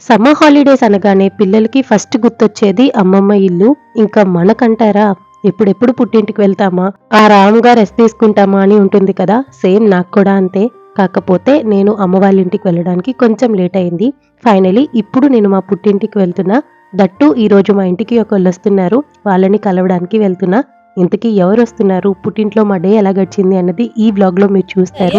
Summer holidays అనగానే పిల్లలకి first గుర్తొచ్చేది అమ్మమ్మ ఇల్లు. ఇంకా మనకంటారా? ఎప్పుడెప్పుడు పుట్టింటికి వెళ్తామా? ఆ రామ్గా రెస్ట్ తీసుకుంటామా అని ఉంటుంది కదా? సేమ్ నాకు కూడా అంతే. కాకపోతే నేను అమ్మ వాళ్ళ ఇంటికి వెళ్ళడానికి కొంచెం లేట్ అయింది. ఫైనలీ ఇప్పుడు నేను మా పుట్టింటికి వెళ్తున్నా. దట్టు ఈ రోజు మా ఇంటికి ఒకళ్ళు వస్తున్నారు. వాళ్ళని కలవడానికి వెళ్తున్నా. ఇంతకీ ఎవరు వస్తున్నారు? పుట్టింట్లో మా డే ఎలా గడిచింది అన్నది ఈ బ్లాగ్లో మీరు చూస్తారు.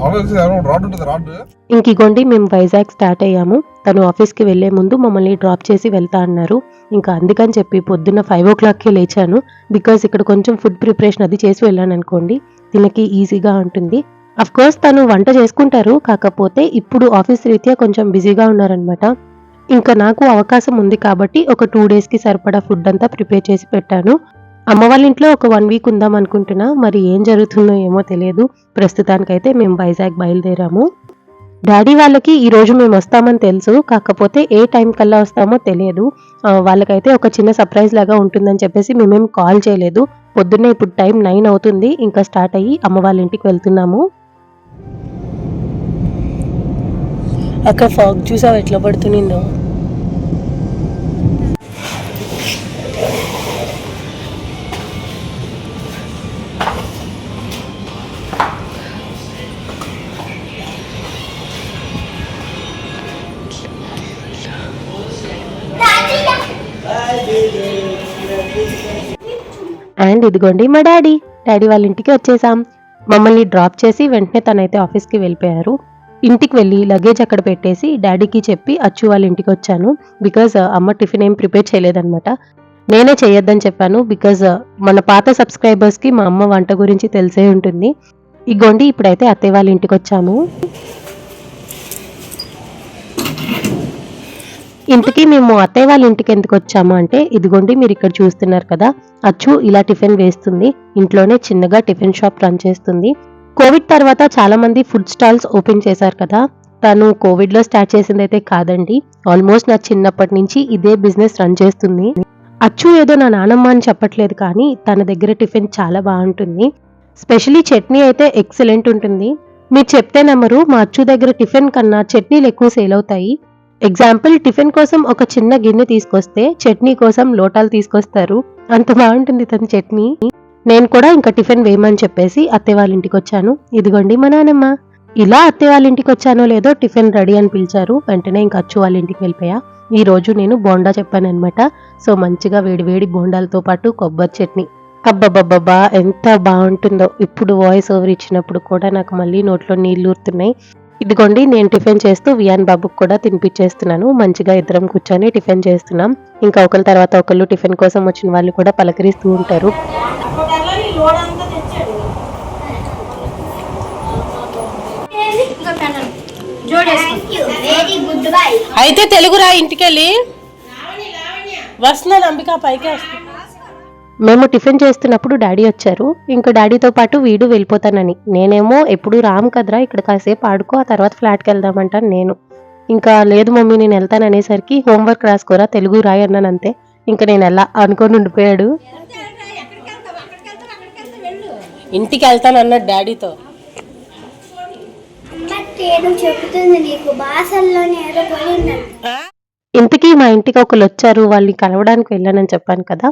ఫార్టీ ఇగోండి మేము వైజాగ్ స్టార్ట్ అయ్యాము. తను ఆఫీస్కి వెళ్ళే ముందు మమ్మల్ని డ్రాప్ చేసి వెళ్తా అన్నారు. ఇంకా అందుకని చెప్పి పొద్దున్న ఫైవ్ ఓ క్లాక్కి లేచాను. బికాస్ ఇక్కడ కొంచెం ఫుడ్ ప్రిపరేషన్ అది చేసి వెళ్ళాను అనుకోండి తినకి ఈజీగా ఉంటుంది. అఫ్ కోర్స్ తను వంట చేసుకుంటారు కాకపోతే ఇప్పుడు ఆఫీస్ రీత్యా కొంచెం బిజీగా ఉన్నారనమాట. ఇంకా నాకు అవకాశం ఉంది కాబట్టి ఒక టూ డేస్కి సరిపడా ఫుడ్ అంతా ప్రిపేర్ చేసి పెట్టాను. అమ్మ వాళ్ళ ఇంట్లో ఒక వన్ వీక్ ఉందాం అనుకుంటున్నా. మరి ఏం జరుగుతుందో ఏమో తెలియదు. ప్రస్తుతానికైతే మేము వైజాగ్ బయలుదేరాము. డాడీ వాళ్ళకి ఈరోజు మేము వస్తామని తెలుసు. కాకపోతే ఏ టైం కల్లా వస్తామో తెలియదు. వాళ్ళకైతే ఒక చిన్న సర్ప్రైజ్ లాగా ఉంటుందని చెప్పేసి మేమేం కాల్ చేయలేదు. పొద్దున్నే ఇప్పుడు టైం నైన్ అవుతుంది. ఇంకా స్టార్ట్ అయ్యి అమ్మ వాళ్ళ ఇంటికి వెళ్తున్నాము. అక్క ఫాగ్ చూసావు ఎట్లా పడుతుందో? అండ్ ఇదిగోండి మా డాడీ. డాడీ వాళ్ళ ఇంటికి వచ్చేసాం. మమ్మల్ని డ్రాప్ చేసి వెంటనే తనైతే ఆఫీస్కి వెళ్ళిపోయారు. ఇంటికి వెళ్ళి లగేజ్ అక్కడ పెట్టేసి డాడీకి చెప్పి అచ్చు వాళ్ళ ఇంటికి వచ్చాను. బికాజ్ అమ్మ టిఫిన్ ఏం ప్రిపేర్ చేయలేదన్నమాట. నేనే చేయొద్దని చెప్పాను. బికాజ్ మన పాత సబ్స్క్రైబర్స్కి మా అమ్మ వంట గురించి తెలిసే ఉంటుంది. ఇగోండి ఇప్పుడైతే అత్తయ్య వాళ్ళ ఇంటికి వచ్చాము. ఇంతకీ మేము అత్తయ్య వాళ్ళ ఇంటికి ఎందుకు వచ్చాము అంటే ఇదిగోండి మీరు ఇక్కడ చూస్తున్నారు కదా అచ్చు ఇలా టిఫిన్ వేస్తుంది ఇంట్లోనే చిన్నగా టిఫిన్ షాప్ రన్ చేస్తుంది. కోవిడ్ తర్వాత చాలా మంది ఫుడ్ స్టాల్స్ ఓపెన్ చేశారు కదా తను కోవిడ్లో స్టార్ట్ చేసింది అయితే కాదండి ఆల్మోస్ట్ నా చిన్నప్పటి నుంచి ఇదే బిజినెస్ రన్ చేస్తుంది. అచ్చు ఏదో నా నానమ్మ అని చెప్పట్లేదు కానీ తన దగ్గర టిఫిన్ చాలా బాగుంటుంది స్పెషలీ చట్నీ అయితే ఎక్సలెంట్ ఉంటుంది. మీరు చెప్తే నమ్మరు మా అచ్చు దగ్గర టిఫిన్ కన్నా చట్నీలు ఎక్కువ సేల్ అవుతాయి. ఎగ్జాంపుల్ టిఫిన్ కోసం ఒక చిన్న గిన్నె తీసుకొస్తే చట్నీ కోసం లోటాలు తీసుకొస్తారు. అంత బాగుంటుంది తన చట్నీ. నేను కూడా ఇంకా టిఫిన్ వేయమని చెప్పేసి అత్తే వాళ్ళ ఇంటికి వచ్చాను. ఇదిగోండి మా నానమ్మ. ఇలా అత్తే వాళ్ళ ఇంటికి వచ్చానో లేదో టిఫిన్ రెడీ అని పిలిచారు. వెంటనే ఇంకా అచ్చు వాళ్ళ ఇంటికి వెళ్ళిపోయా. ఈ రోజు నేను బోండా చెప్పాను అనమాట సో మంచిగా వేడివేడి బోండాలతో పాటు కొబ్బరి చట్నీ. అబ్బబ్బబ్బబ్బా ఎంత బాగుంటుందో. ఇప్పుడు వాయిస్ ఓవర్ ఇచ్చినప్పుడు కూడా నాకు మళ్ళీ నోట్లో నీళ్ళు ఊరుతున్నాయి. ఇదిగోండి నేను టిఫిన్ చేస్తూ వియాన్ బాబుకి కూడా తినిపించేస్తున్నాను మంచిగా ఇద్దరం కూర్చొని టిఫిన్ చేస్తున్నాం. ఇంకా ఒకరి తర్వాత ఒకళ్ళు టిఫిన్ కోసం వచ్చిన వాళ్ళు కూడా పలకరిస్తూ ఉంటారు. వెరీ గుడ్ బై అయితే తెలుగురా ఇంటికెళ్ళి? వస్తున్నాను అంబిక పైకి వస్తున్నా. మేము టిఫిన్ చేస్తున్నప్పుడు డాడీ వచ్చారు. ఇంకా డాడీతో పాటు వీడు వెళ్ళిపోతానని. నేనేమో ఎప్పుడు రామ్ కదరా ఇక్కడ కాసేపు ఆడుకో ఆ తర్వాత ఫ్లాట్కి వెళ్దామంటాను నేను. ఇంకా లేదు మమ్మీ నేను వెళ్తాను అనేసరికి హోంవర్క్ రాసుకోరా తెలుగు రాయి అన్నాను అంతే. ఇంకా నేను ఎలా అనుకొని ఉండిపోయాడు. ఇంటికి వెళ్తాను అన్నాడు డాడీతో. చెబుతుంది నీకు భాషల్లోనే ఇంతకీ మా ఇంటికి ఒకళ్ళు వచ్చారు వాళ్ళని కలవడానికి వెళ్ళానని చెప్పాను కదా.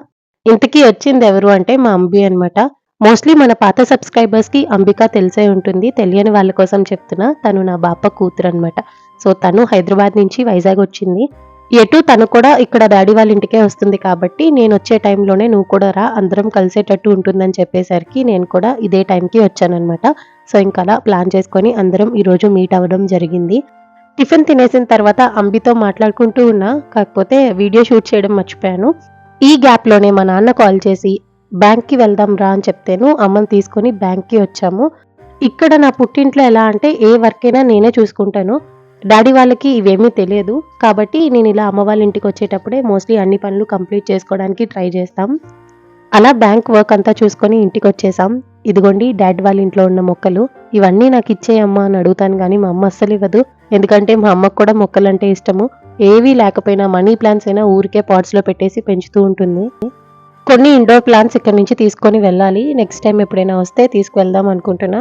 ఇంతకీ వచ్చింది ఎవరు అంటే మా అంబి అనమాట మోస్ట్లీ మన పాత సబ్స్క్రైబర్స్కి అంబిక తెలిసే ఉంటుంది. తెలియని వాళ్ళ కోసం చెప్తున్నా తను నా బాప కూతురు అనమాట సో తను హైదరాబాద్ నుంచి వైజాగ్ వచ్చింది. ఎటు తను కూడా ఇక్కడ డాడీ వాళ్ళ ఇంటికే వస్తుంది కాబట్టి నేను వచ్చే టైంలోనే నువ్వు కూడా రా అందరం కలిసేటట్టు ఉంటుందని చెప్పేసరికి నేను కూడా ఇదే టైంకి వచ్చానమాట సో ఇంకా అలా ప్లాన్ చేసుకొని అందరం ఈరోజు మీట్ అవ్వడం జరిగింది. టిఫిన్ తినేసిన తర్వాత అంబితో మాట్లాడుకుంటూ ఉన్నా కాకపోతే వీడియో షూట్ చేయడం మర్చిపోయాను. ఈ గ్యాప్లోనే మా నాన్న కాల్ చేసి బ్యాంక్కి వెళ్దాం రా అని చెప్తేను అమ్మని తీసుకొని బ్యాంక్కి వచ్చాము. ఇక్కడ నా పుట్టింట్లో ఎలా అంటే ఏ వర్క్ అయినా నేనే చూసుకుంటాను. డాడీ వాళ్ళకి ఇవేమీ తెలియదు. కాబట్టి నేను ఇలా అమ్మ వాళ్ళ ఇంటికి వచ్చేటప్పుడే మోస్ట్లీ అన్ని పనులు కంప్లీట్ చేసుకోవడానికి ట్రై చేస్తాం. అలా బ్యాంక్ వర్క్ అంతా చూసుకొని ఇంటికి వచ్చేసాం ఇదిగోండి డాడ్ వాళ్ళ ఇంట్లో ఉన్న మొక్కలు. ఇవన్నీ నాకు ఇచ్చేయమ్మా అని అడుగుతాను కానీ మా అమ్మ అస్సలు ఇవ్వదు. ఎందుకంటే మా అమ్మకు కూడా మొక్కలు అంటే ఇష్టము. ఏవీ లేకపోయినా మనీ ప్లాంట్స్ అయినా ఊరికే పాట్స్లో పెట్టేసి పెంచుతూ ఉంటుంది. కొన్ని ఇండోర్ ప్లాంట్స్ ఇక్కడ నుంచి తీసుకొని వెళ్ళాలి. నెక్స్ట్ టైం ఎప్పుడైనా వస్తే తీసుకువెళ్దాం అనుకుంటున్నా.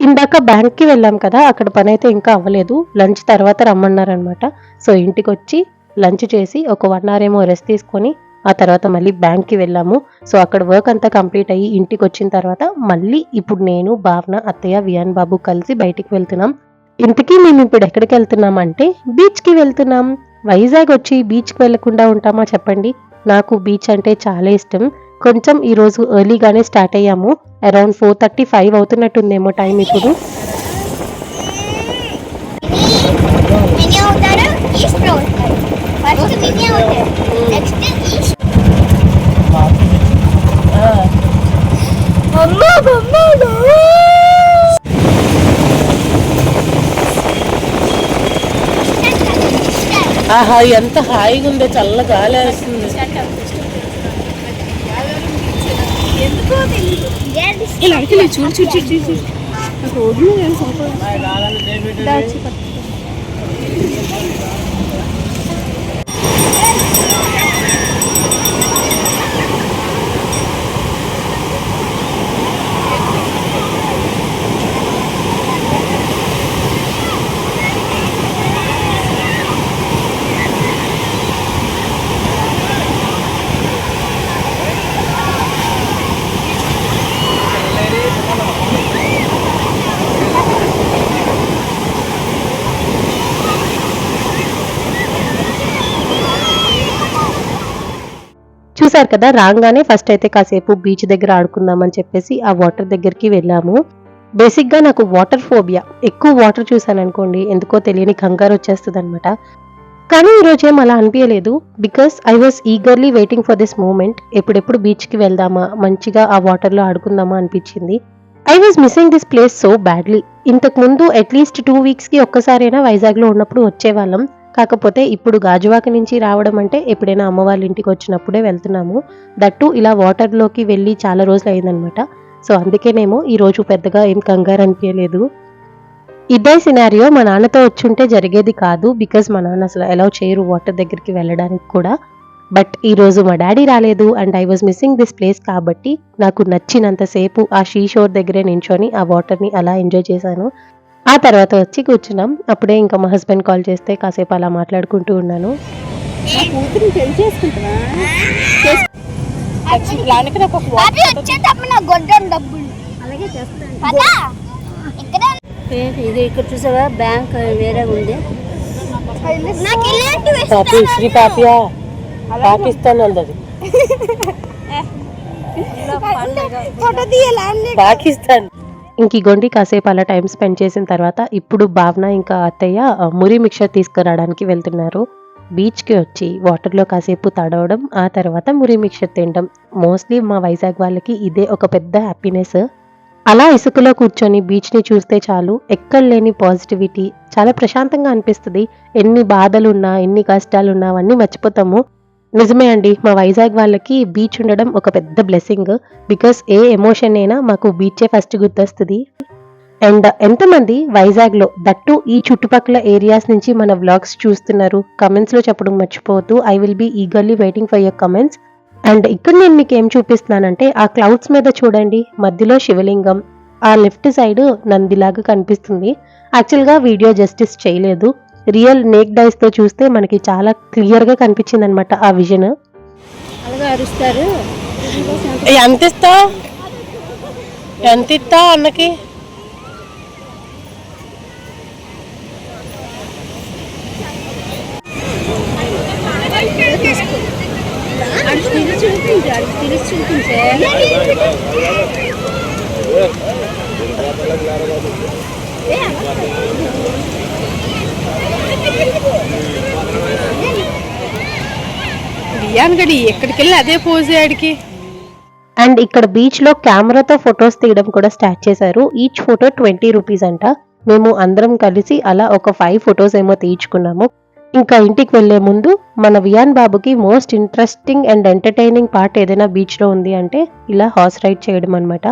ఇందాక బ్యాంక్కి వెళ్ళాం కదా అక్కడ పని అయితే ఇంకా అవ్వలేదు. లంచ్ తర్వాత రమ్మన్నారనమాట. సో ఇంటికి వచ్చి లంచ్ చేసి ఒక వన్ అవర్ ఏమో రెస్ట్ తీసుకొని ఆ తర్వాత మళ్ళీ బ్యాంక్కి వెళ్ళాము. సో అక్కడ వర్క్ అంతా కంప్లీట్ అయ్యి ఇంటికి వచ్చిన తర్వాత మళ్ళీ ఇప్పుడు నేను భావన అత్తయ్య వియాన్ బాబు కలిసి బయటికి వెళ్తున్నాం. ఇంతకీ మేము ఇప్పుడు ఎక్కడికి వెళ్తున్నాం అంటే బీచ్కి వెళ్తున్నాం. వైజాగ్ వచ్చి బీచ్కి వెళ్ళకుండా ఉంటామా చెప్పండి? నాకు బీచ్ అంటే చాలా ఇష్టం. కొంచెం ఈరోజు ఎర్లీగానే స్టార్ట్ అయ్యాము. అరౌండ్ ఫోర్ థర్టీ ఫైవ్ అవుతున్నట్టుందేమో టైం ఇప్పుడు. ఈస్ట్ ఫస్ట్ మినీ అవుతారు నెక్స్ట్ ఈస్ట్ అమ్మ అమ్మ ఆహా ఎంత హాయిగా ఉందో చల్ల గాలి వేస్తుంది. చూడు చూడు చూడు చూడు Yeah. చూసారు కదా రాగానే ఫస్ట్ అయితే కాసేపు బీచ్ దగ్గర ఆడుకుందామని చెప్పేసి ఆ వాటర్ దగ్గరికి వెళ్ళాము. బేసిక్గా నాకు వాటర్ ఫోబియా ఎక్కువ వాటర్ చూసాను అనుకోండి ఎందుకో తెలియని కంగారు వచ్చేస్తుంది అనమాట కానీ ఈరోజు ఏం అలా అనిపించలేదు because I was eagerly waiting for this moment ఎప్పుడెప్పుడు బీచ్కి వెళ్దామా మంచిగా ఆ వాటర్లో ఆడుకుందామా అనిపించింది. I was missing this place so badly ఇంతకు ముందు అట్లీస్ట్ టూ వీక్స్కి ఒక్కసారైనా వైజాగ్లో ఉన్నప్పుడు వచ్చేవాళ్ళం. కాకపోతే ఇప్పుడు గాజువాక నుంచి రావడం అంటే ఎప్పుడైనా అమ్మ వాళ్ళ ఇంటికి వచ్చినప్పుడే వెళ్తున్నాము. దట్టు ఇలా వాటర్లోకి వెళ్ళి చాలా రోజులు అయిందనమాట. సో అందుకేనేమో ఈ రోజు పెద్దగా ఏం కంగారు అనిపించలేదు ఇదే సినారియో మా నాన్నతో వచ్చుంటే జరిగేది కాదు బికాజ్ మా నాన్న అసలు అలౌ చేయరు వాటర్ దగ్గరికి వెళ్ళడానికి కూడా. బట్ ఈరోజు మా డాడీ రాలేదు and I was missing this place కాబట్టి నాకు నచ్చినంతసేపు ఆ షీ షోర్ దగ్గరే నించొని ఆ వాటర్ని అలా ఎంజాయ్ చేశాను. ఆ తర్వాత వచ్చి కూర్చున్నాం. అప్పుడే ఇంకా మా హస్బెండ్ కాల్ చేస్తే కాసేపు అలా మాట్లాడుకుంటూ ఉన్నాను. ఇది ఇక్కడ చూసావా? బ్యాంక్ వేరే ఉంది. నాకు ఇలాంటివి పాపి శ్రీ పాపియా. పాకిస్తాన్. పాకిస్తాన్. ఇంక ఈ గొండి కాసేపు అలా టైం స్పెండ్ చేసిన తర్వాత ఇప్పుడు భావన ఇంకా అత్తయ్య మురి మిక్చర్ తీసుకురావడానికి వెళ్తున్నారు. బీచ్కి వచ్చి వాటర్లో కాసేపు తడవడం ఆ తర్వాత మురి మిక్చర్ తినడం. మోస్ట్లీ మా వైజాగ్ వాళ్ళకి ఇదే ఒక పెద్ద హ్యాపీనెస్ అలా ఇసుకలో కూర్చొని బీచ్ని చూస్తే చాలు ఎక్కడ లేని పాజిటివిటీ చాలా ప్రశాంతంగా అనిపిస్తుంది. ఎన్ని బాధలున్నా ఎన్ని కష్టాలున్నా అవన్నీ మర్చిపోతాము. నిజమే అండి. మా వైజాగ్ వాళ్ళకి బీచ్ ఉండడం ఒక పెద్ద బ్లెస్సింగ్ బికాస్ ఏ ఎమోషన్ అయినా మాకు బీచే ఫస్ట్ గుర్తొస్తుంది. అండ్ ఎంతమంది వైజాగ్లో దట్టు ఈ చుట్టుపక్కల ఏరియాస్ నుంచి మన వ్లాగ్స్ చూస్తున్నారు. కమెంట్స్లో చెప్పడం మర్చిపోవద్దు. I will be eagerly waiting for your comments and ఇక్కడ నేను మీకు ఏం చూపిస్తున్నానంటే ఆ క్లౌడ్స్ మీద చూడండి. మధ్యలో శివలింగం ఆ లెఫ్ట్ సైడ్ నందిలాగా కనిపిస్తుంది. యాక్చువల్గా వీడియో జస్టిస్ చేయలేదు. రియల్ నేక్ డైస్తో చూస్తే మనకి చాలా క్లియర్గా కనిపించింది అనమాట ఆ విజన్ అలాగే అరుస్తారు. ఎంత ఇస్తావు? ఎంత ఇస్తావు అన్నకి? అటు తిరిగి గడి ఎక్కడికి వెళ్ళి అదే ఆడికి? అండ్ ఇక్కడ బీచ్లో కెమెరాతో ఫొటోస్ తీయడం కూడా స్టార్ట్ చేశారు. ఈచ్ ఫోటో ట్వంటీ రూపీస్ అంట. మేము అందరం కలిసి అలా ఒక ఫైవ్ ఫొటోస్ ఏమో తీయించుకున్నాము. ఇంకా ఇంటికి వెళ్ళే ముందు మన వియాన్ బాబుకి most interesting and entertaining part ఏదైనా బీచ్లో ఉంది అంటే ఇలా హార్స్ రైడ్ చేయడం అనమాట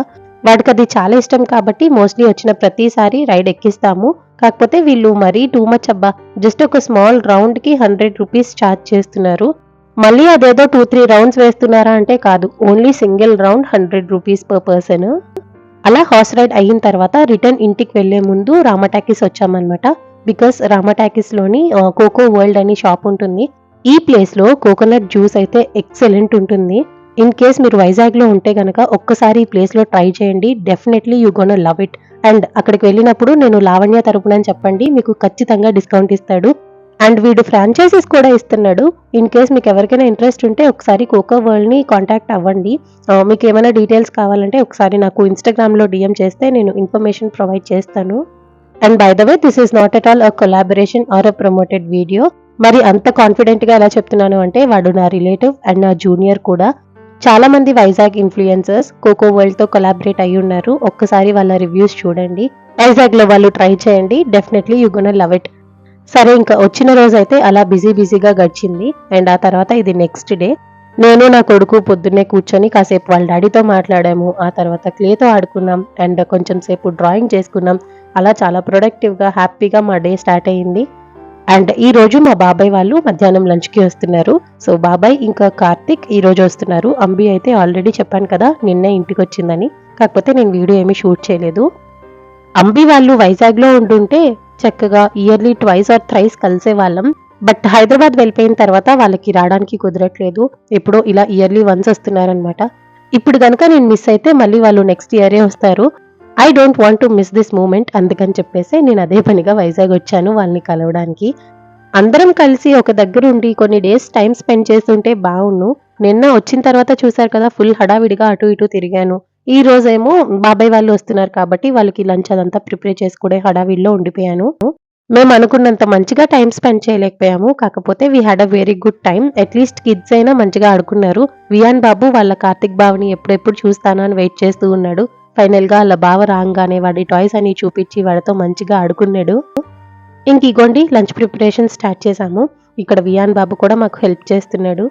వాడికి అది చాలా ఇష్టం కాబట్టి మోస్ట్లీ వచ్చిన ప్రతిసారి రైడ్ ఎక్కిస్తాము. కాకపోతే వీళ్ళు మరీ టూ మచ్ అబ్బా. జస్ట్ ఒక స్మాల్ రౌండ్కి హండ్రెడ్ రూపీస్ ఛార్జ్ చేస్తున్నారు. మళ్ళీ అదేదో టూ త్రీ రౌండ్స్ వేస్తున్నారా అంటే కాదు. Only single round hundred rupees per person అలా హార్స్ రైడ్ అయిన తర్వాత రిటర్న్ ఇంటికి వెళ్ళే ముందు రామటాకీస్ వచ్చామన్నమాట. బికాస్ రామటాకీస్లోని కోకో వరల్డ్ అని షాప్ ఉంటుంది. ఈ ప్లేస్లో కోకోనట్ జ్యూస్ అయితే ఎక్సలెంట్ ఉంటుంది. ఇన్ కేస్ మీరు వైజాగ్లో ఉంటే కనుక ఒక్కసారి ఈ ప్లేస్లో ట్రై చేయండి. Definitely you gonna love it and అక్కడికి వెళ్ళినప్పుడు నేను లావణ్య తరపున అని చెప్పండి. మీకు ఖచ్చితంగా డిస్కౌంట్ ఇస్తాడు. అండ్ వీడు ఫ్రాంచైజీస్ కూడా ఇస్తున్నాడు. ఇన్ కేస్ మీకు ఎవరికైనా ఇంట్రెస్ట్ ఉంటే ఒకసారి కోకో వరల్డ్ని కాంటాక్ట్ అవ్వండి. మీకు ఏమైనా డీటెయిల్స్ కావాలంటే ఒకసారి నాకు ఇన్స్టాగ్రామ్లో డిఎం చేస్తే నేను ఇన్ఫర్మేషన్ ప్రొవైడ్ చేస్తాను. And by the way this is not at all a collaboration or a promoted video మరి అంత కాన్ఫిడెంట్గా ఎలా చెప్తున్నాను అంటే వాడు నా రిలేటివ్ అండ్ నా జూనియర్ కూడా. చాలా మంది వైజాగ్ ఇన్ఫ్లుయెన్సర్స్ కోకో వరల్డ్తో కొలాబరేట్ అయి ఉన్నారు. ఒక్కసారి వాళ్ళ రివ్యూస్ చూడండి. వైజాగ్లో వాళ్ళు ట్రై చేయండి. Definitely you gonna love it సరే ఇంకా వచ్చిన రోజు అయితే అలా బిజీ బిజీగా గడిచింది. అండ్ ఆ తర్వాత ఇది నెక్స్ట్ డే నేను నా కొడుకు పొద్దున్నే కూర్చొని కాసేపు వాళ్ళ డాడీతో మాట్లాడాము. ఆ తర్వాత క్లేతో ఆడుకున్నాం. అండ్ కొంచెం సేపు డ్రాయింగ్ చేసుకున్నాం. అలా చాలా ప్రొడక్టివ్గా హ్యాపీగా మా డే స్టార్ట్ అయ్యింది. అండ్ ఈ రోజు మా బాబాయ్ వాళ్ళు మధ్యాహ్నం లంచ్కి వస్తున్నారు. సో బాబాయ్ ఇంకా కార్తిక్ ఈ రోజు వస్తున్నారు. అంబి అయితే ఆల్రెడీ చెప్పాను కదా నిన్నే ఇంటికి వచ్చిందని. కాకపోతే నేను వీడియో ఏమీ షూట్ చేయలేదు. అంబి వాళ్ళు వైజాగ్లో ఉంటుంటే చక్కగా ఇయర్లీ ట్వైస్ ఆర్ థ్రైస్ కలిసే వాళ్ళం. బట్ హైదరాబాద్ వెళ్ళిపోయిన తర్వాత వాళ్ళకి రావడానికి కుదరట్లేదు. ఎప్పుడో ఇలా ఇయర్లీ వన్స్ వస్తున్నారనమాట ఇప్పుడు కనుక నేను మిస్ అయితే మళ్ళీ వాళ్ళు నెక్స్ట్ ఇయరే వస్తారు. I don't want to miss this moment అందుకని చెప్పేసి నేను అదే పనిగా వైజాగ్ వచ్చాను వాళ్ళని కలవడానికి. అందరం కలిసి ఒక దగ్గర ఉండి కొన్ని డేస్ టైం స్పెండ్ చేస్తుంటే బాగుండు నిన్న వచ్చిన తర్వాత చూశారు కదా ఫుల్ హడావిడిగా అటు ఇటు తిరిగాను. ఈ రోజేమో బాబాయ్ వాళ్ళు వస్తున్నారు కాబట్టి వాళ్ళకి లంచ్ అదంతా ప్రిపేర్ చేసుకునే హడావిడిలో ఉండిపోయాను. మేము అనుకున్నంత మంచిగా టైం స్పెండ్ చేయలేకపోయాము. కాకపోతే we had a very good time at least kids అయినా మంచిగా ఆడుకున్నారు. వియాన్ బాబు వాళ్ళ కార్తిక్ బావని ఎప్పుడెప్పుడు చూస్తాను అని వెయిట్ చేస్తూ ఉన్నాడు. ఫైనల్గా వాళ్ళ బావ రాగానే వాడి టాయ్స్ అని చూపించి వాడితో మంచిగా ఆడుకున్నాడు. ఇంక ఇగోండి లంచ్ ప్రిపరేషన్ స్టార్ట్ చేశాము. ఇక్కడ వియాన్ బాబు కూడా మాకు హెల్ప్ చేస్తున్నాడు.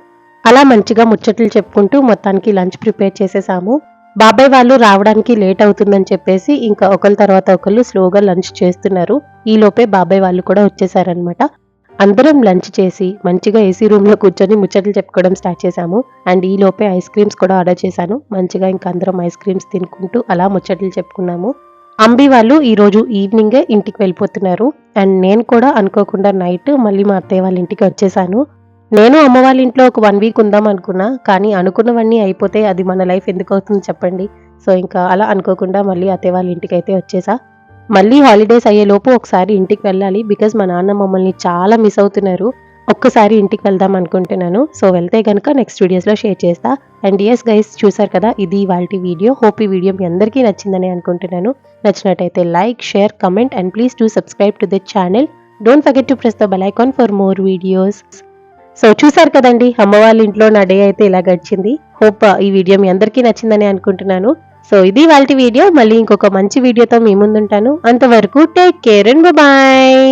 అలా మంచిగా ముచ్చట్లు చెప్పుకుంటూ మొత్తానికి లంచ్ ప్రిపేర్ చేసేసాము. బాబాయ్ వాళ్ళు రావడానికి లేట్ అవుతుందని చెప్పేసి ఇంకా ఒకరి తర్వాత ఒకళ్ళు స్లోగా లంచ్ చేస్తున్నారు. ఈ లోపే బాబాయ్ వాళ్ళు కూడా వచ్చేసారనమాట అందరం లంచ్ చేసి మంచిగా ఏసీ రూమ్లో కూర్చొని ముచ్చట్లు చెప్పుకోవడం స్టార్ట్ చేశాము. అండ్ ఈ లోపే ఐస్ క్రీమ్స్ కూడా ఆర్డర్ చేశాను. మంచిగా ఇంకా అందరం ఐస్ క్రీమ్స్ తినుకుంటూ అలా ముచ్చట్లు చెప్పుకున్నాము. అంబి వాళ్ళు ఈరోజు ఈవినింగే ఇంటికి వెళ్ళిపోతున్నారు. అండ్ నేను కూడా అనుకోకుండా నైట్ మళ్ళీ మా అత్తయ్య వాళ్ళ ఇంటికి వచ్చేసాను. నేను అమ్మ వాళ్ళ ఇంట్లో ఒక వన్ వీక్ ఉందాం అనుకున్నా కానీ అనుకున్నవన్నీ అయిపోతే అది మన లైఫ్ ఎందుకు అవుతుంది చెప్పండి. సో ఇంకా అలా అనుకోకుండా మళ్ళీ అత్తయ్య వాళ్ళ ఇంటికి అయితే వచ్చేసా. మళ్ళీ హాలిడేస్ అయ్యేలోపు ఒకసారి ఇంటికి వెళ్ళాలి బికాజ్ మా నాన్న మమ్మల్ని చాలా మిస్ అవుతున్నారు. ఒక్కసారి ఇంటికి వెళ్దాం అనుకుంటున్నాను. సో వెళ్తే కనుక నెక్స్ట్ వీడియోస్లో షేర్ చేస్తా. అండ్ ఎస్ గైస్ చూసారు కదా ఇది వాళ్ళ వీడియో హోప్ ఈ వీడియో మీ అందరికీ నచ్చిందని అనుకుంటున్నాను. నచ్చినట్టయితే like share comment and please to subscribe to the channel don't forget to press the bell icon for more videos so చూసారు కదండి అమ్మ వాళ్ళ ఇంట్లో నా డే అయితే ఇలా గడిచింది. హోప్ uh, ఈ వీడియో మీ అందరికీ నచ్చిందని అనుకుంటున్నాను. సో ఇది వాళ్ళ వీడియో. మళ్ళీ ఇంకొక మంచి వీడియోతో మీ ముందుంటాను. అంతవరకు టేక్ కేర్ అండ్ బాయ్